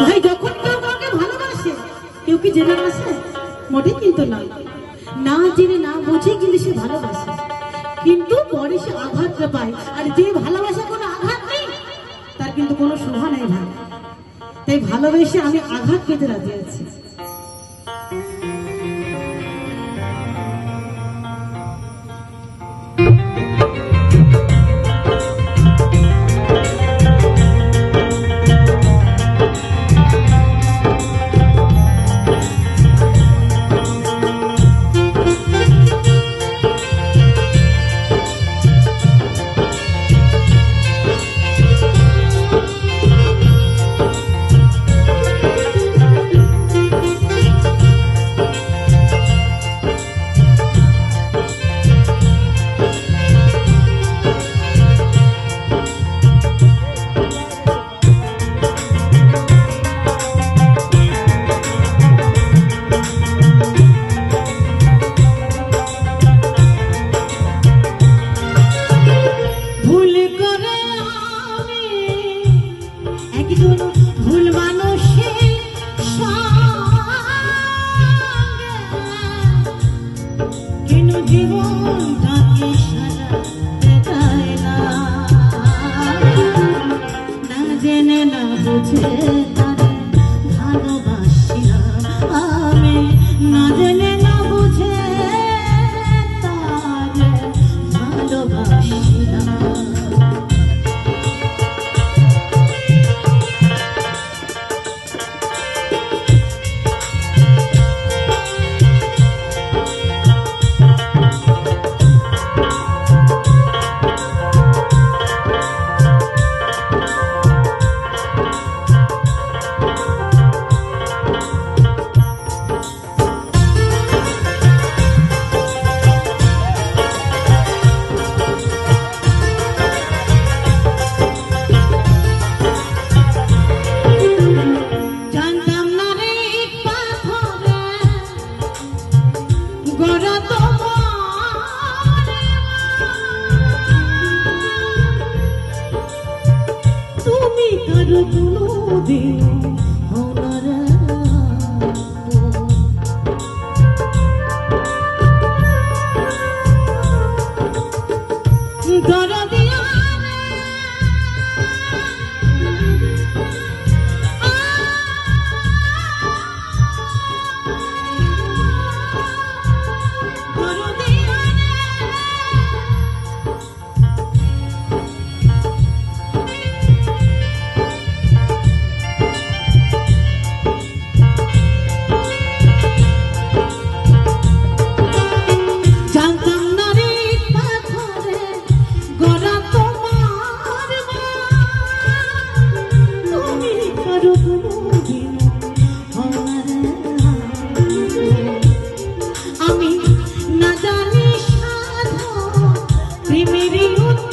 ভাই, যখন কেউ কাউকে ভালোবাসে, কেউ কি জেনে বাসে মোটেই কিন্তু না না জেনে, না বুঝে কিন্তু সে ভালোবাসে। কিন্তু পরে সে আঘাতটা পায়। আর যে ভালোবাসা কোনো আঘাত নেই, তার কিন্তু কোনো শোভা নেই ভাই। তাই ভালোবেসে আমি আঘাত পেতে রাজি আছি। জেনে না বুঝে। তীর তুলো দিয়ে ঝিমিরি উত্তর